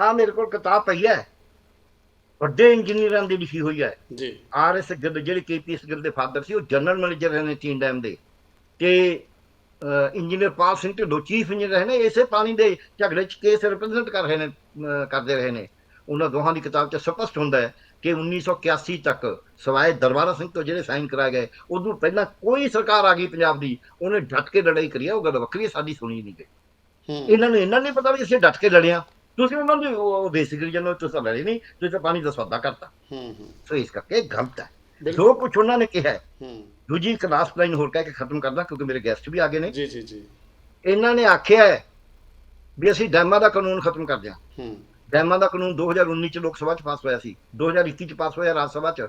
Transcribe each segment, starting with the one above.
ਆ ਮੇਰੇ ਕੋਲ ਕਿਤਾਬ ਪਈ ਹੈ। ਵੱਡੇ ਇੰਜੀਨੀਅਰਾਂ ਦੀ ਲਿਖੀ ਹੋਈ ਹੈ। ਜੀ। ਆਰ ਐਸ ਗਿੱਲ ਜਿਹੜੇ ਕੇਪੀਐਸ ਗਿੱਲ ਦੇ ਫਾਦਰ ਸੀ ਉਹ ਜਨਰਲ ਮੈਨੇਜਰ ਰਹੇ ਨੇ ਚੀਨ ਡੈਮ ਦੇ। ਤੇ engineer Pal Singh Dhillon chief engineer ਰਹੇ ਨੇ ਇਸੇ ਪਾਣੀ ਦੇ ਝਗੜੇ 'ਚ ਕੇਸ ਰਿਪਰੈਜ਼ੈਂਟ ਕਰ ਰਹੇ ਨੇ ਕਰਦੇ ਰਹੇ ਨੇ। ਉਹਨਾਂ ਦੋਹਾਂ ਦੀ ਕਿਤਾਬ 'ਚ ਸਪਸ਼ਟ ਹੁੰਦਾ ਹੈ ਕਿ 1981 ਤੱਕ ਸਵਾਏ ਦਰਬਾਰਾ ਸਿੰਘ ਤੋਂ ਜਿਹੜੇ ਸਾਈਨ ਕਰਾਏ ਗਏ ਉਦੋਂ ਪਹਿਲਾਂ ਕੋਈ ਸਰਕਾਰ ਆ ਗਈ ਪੰਜਾਬ ਦੀ ਉਹਨੇ ਡਟ ਕੇ ਲੜਾਈ ਕਰੀ ਹੈ ਉਹ ਗੱਲ ਵੱਖਰੀ ਹੈ ਸਾਡੀ ਸੁਣੀ ਨਹੀਂ ਗਈ। ਹੂੰ। ਇਹਨਾਂ ਨੂੰ ਇਹਨਾਂ ਨਹੀਂ ਪਤਾ ਵੀ ਅਸੀਂ ਡਟ ਕੇ ਲੜਿਆ। ਤੁਸੀਂ ਉਹਨਾਂ ਨੂੰ ਉਹ ਬੇਸਿਕਲੀ ਜਦੋਂ ਤੁਸੀਂ ਲੜੇ ਨਹੀਂ ਤੁਸੀਂ ਪਾਣੀ ਦਾ ਸੌਦਾ ਕਰਤਾ ਹੂੰ ਹੂੰ ਸੋ ਇਸ ਕਰਕੇ ਗਲਤ ਹੈ ਜੋ ਕੁਝ ਉਹਨਾਂ ਨੇ ਕਿਹਾ ਹੈ ਹੂੰ ਦੂਜੀ ਕਲਾਸ ਲਾਈਨ ਹੋਰ ਕਹਿ ਕੇ ਖਤਮ ਕਰਦਾ ਕਿਉਂਕਿ ਮੇਰੇ ਗੈਸਟ ਵੀ ਆ ਗਏ ਨੇ ਜੀ ਜੀ ਜੀ ਇਹਨਾਂ ਨੇ ਆਖਿਆ ਹੈ ਵੀ ਅਸੀਂ ਡੈਮਾਂ ਦਾ ਕਾਨੂੰਨ ਖਤਮ ਕਰ ਦਿਆਂ ਹੂੰ ਡੈਮਾਂ ਦਾ ਕਾਨੂੰਨ 2019 ਚ ਲੋਕ ਸਭਾ ਚ ਪਾਸ ਹੋਇਆ ਸੀ 2021 ਚ ਪਾਸ ਹੋਇਆ ਰਾਜ ਸਭਾ ਚ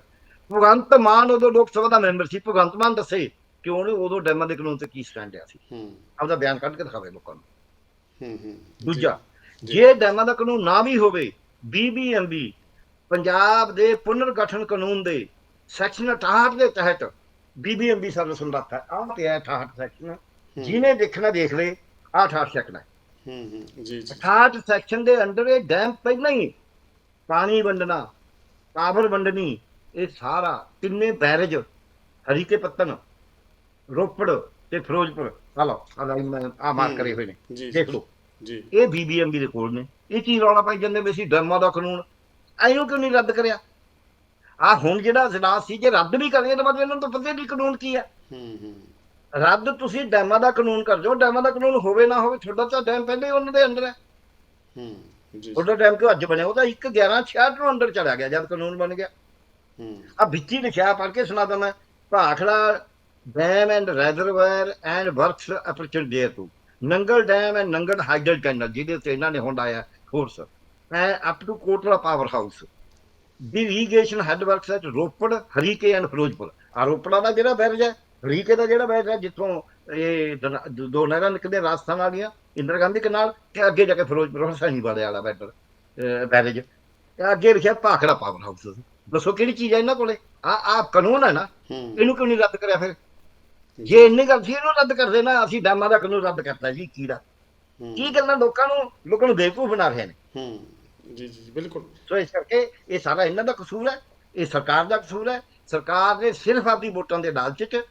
ਭਗਵੰਤ ਮਾਨ ਉਦੋਂ ਲੋਕ ਸਭਾ ਦਾ ਮੈਂਬਰ ਸੀ ਭਗਵੰਤ ਮਾਨ ਦੱਸੇ ਕਿ ਉਹਨੇ ਉਦੋਂ ਡੈਮਾਂ ਦੇ ਕਾਨੂੰਨ ਤੇ ਕੀ ਸਟੈਂਡ ਲਿਆ ਸੀ ਹੂੰ ਆਪਦਾ ਬਿਆਨ ਕੱਢ ਕੇ ਦਿਖਾਵੇ ਲੋਕਾਂ ਨੂੰ ਹੂੰ ਹੂੰ ਦੂਜਾ ਜੀ। ਡੈਮਾਂ ਦਾ ਕਾਨੂੰਨ ਨਾ ਵੀ ਹੋਵੇ ਬੀਬੀਐਮਬੀ ਪੰਜਾਬ ਦੇ ਪੁਨਰ ਗਠਨ ਕਾਨੂੰਨ ਦੇ ਸੈਕਸ਼ਨ 68 ਦੇ ਤਹਿਤ ਬੀਬੀਐਮਬੀ ਸਰਵਿਸ ਨੂੰ ਰੱਖਦਾ ਆਹ ਤੇ ਹੈ 68 ਸੈਕਸ਼ਨ। ਜਿਹਨੇ ਦੇਖਣਾ ਦੇਖ ਲੇ। ਆਹ 68 ਸੈਕਸ਼ਨ ਹੈ। ਹੂੰ ਹੂੰ ਜੀ ਜੀ। 68 ਸੈਕਸ਼ਨ ਦੇ ਅੰਡਰ ਇਹ ਡੈਮ ਪਹਿਲਾਂ ਹੀ ਪਾਣੀ ਵੰਡਣਾ ਪਾਵਰ ਵੰਡਣੀ ਇਹ ਸਾਰਾ ਤਿੰਨੇ ਬੈਰੇਜ ਹਰੀਕੇ ਪੱਤਨ ਰੋਪੜ ਤੇ ਫਿਰੋਜ਼ਪੁਰ। ਆ ਲਓ ਆ ਲਾਈਨ ਮੈਂ ਆ ਮਾਰਕ ਕਰੇ ਹੋਏ ਨੇ। ਦੇਖ ਲਓ। ਜੀ। ਇਹ ਬੀਬੀਐਮਬੀ ਦੇ ਕੋਲ ਨੇ। ਇਹ ਚੀਜ਼ ਰੌਲਾ ਪਾਈ ਜਾਂਦੇ ਵੀ ਅਸੀਂ ਡੈਮਾਂ ਦਾ ਕਾਨੂੰਨ ਐਂ ਕਿਉਂ ਨਹੀਂ ਰੱਦ ਕਰਿਆ? ਆ ਹੁਣ ਜਿਹੜਾ ਇਜਲਾਸ ਸੀ ਜੇ ਰੱਦ ਵੀ ਕਰੀਏ ਤਾਂ ਮਤਲਬ ਇਹਨਾਂ ਨੂੰ ਤਾਂ ਪਤਾ ਨਹੀਂ ਕਾਨੂੰਨ ਕੀ ਹੈ ਹੂੰ ਹੂੰ। ਰੱਦ ਤੁਸੀਂ ਡੈਮਾਂ ਦਾ ਕਾਨੂੰਨ ਕਰ ਦਿਓ ਡੈਮਾਂ ਦਾ ਕਾਨੂੰਨ ਹੋਵੇ ਨਾ ਹੋਵੇ ਤੁਹਾਡਾ ਤਾਂ ਡੈਮ ਪਹਿਲੇ ਹੀ ਉਹਨਾਂ ਦੇ ਅੰਦਰ ਹੈ। ਹੂੰ ਜੀ। ਤੁਹਾਡਾ ਡੈਮ ਕਿਉਂ ਅੱਜ ਬਣਿਆ? ਉਹ ਤਾਂ 1 11 66 ਨੂੰ ਅੰਦਰ ਚਲਾ ਗਿਆ ਜਦ ਕਾਨੂੰਨ ਬਣ ਗਿਆ। ਹੂੰ। ਆ ਵਿੱਚ ਹੀ ਲਿਖਿਆ ਪੜ੍ਹ ਕੇ ਸੁਣਾ ਦਵਾਂ Bhakra dam and reservoir and works opportunity there to Nangal dam and Nangal hydel tunnel ਜਿਹਦੇ ਉੱਤੇ ਇਹਨਾਂ ਨੇ ਹੁਣ ਆਇਆ force a up to Kotla power house the irrigation head works at Ropar Harike and Ferozepur. ਆ ਰੋਪੜਾ ਦਾ ਜਿਹੜਾ ਬੈਰਜ ਹੈ ਹਰੀਕੇ ਦਾ ਜਿਹੜਾ ਬੈਰਜ ਹੈ ਜਿੱਥੋਂ ਇਹ ਦ- ਨਹਿਰਾਂ ਨਿਕਲਦੇ ਰਾਜਸਥਾਨ ਵਾਲੀਆਂ ਇੰਦਰਾ ਗਾਂਧੀ ਕਨਾਲ ਤੇ ਅੱਗੇ ਜਾ ਕੇ ਫਿਰੋਜ਼ਪੁਰ ਹਸਾਨੀ ਵਾਲੇ ਵਾਲਾ ਬੈਟਰ ਬੈਰਜ ਤੇ ਅੱਗੇ ਲਿਖਿਆ ਭਾਖੜਾ ਪਾਵਰ ਹਾਊਸ ਦੱਸੋ ਕਿਹੜੀ ਚੀਜ਼ ਹੈ ਇਹਨਾਂ ਕੋਲੇ? ਆ ਆ ਕਾਨੂੰਨ ਹੈ ਨਾ। ਹੂੰ। ਇਹਨੂੰ ਕਿਉਂ ਨਹੀਂ ਰੱਦ ਕਰਿਆ ਫਿਰ? ਜੇ ਇੰਨੀ ਗੱਲ ਸੀ ਇਹਨੂੰ ਰੱਦ ਕਰਦੇ ਨਾ ਅਸੀਂ ਡੈਮਾਂ ਦਾ ਕਾਨੂੰਨ ਰੱਦ ਕਰਤਾ ਜੀ ਕੀ ਦਾ ਹੂੰ, ਕੀ ਗੱਲਾਂ ਲੋਕਾਂ ਨੂੰ ਲੋਕਾਂ ਨੂੰ ਬੇਵਕੂਫ ਬਣਾ ਰਹੇ ਨੇ। ਹੂੰ। ਜੀ ਜੀ ਜੀ, ਬਿਲਕੁਲ। ਸੋ ਇਸ ਕਰਕੇ ਇਹ ਸਾਰਾ ਇਹਨਾਂ ਦਾ ਕਸੂਰ ਹੈ ਇਹ ਸਰਕਾਰ ਦਾ ਕਸੂਰ ਹੈ। ਸਰਕਾਰ ਨੇ ਸਿਰਫ ਆਪਣੀ ਵੋਟਾਂ ਦੇ ਲਾਲਚ 'ਚ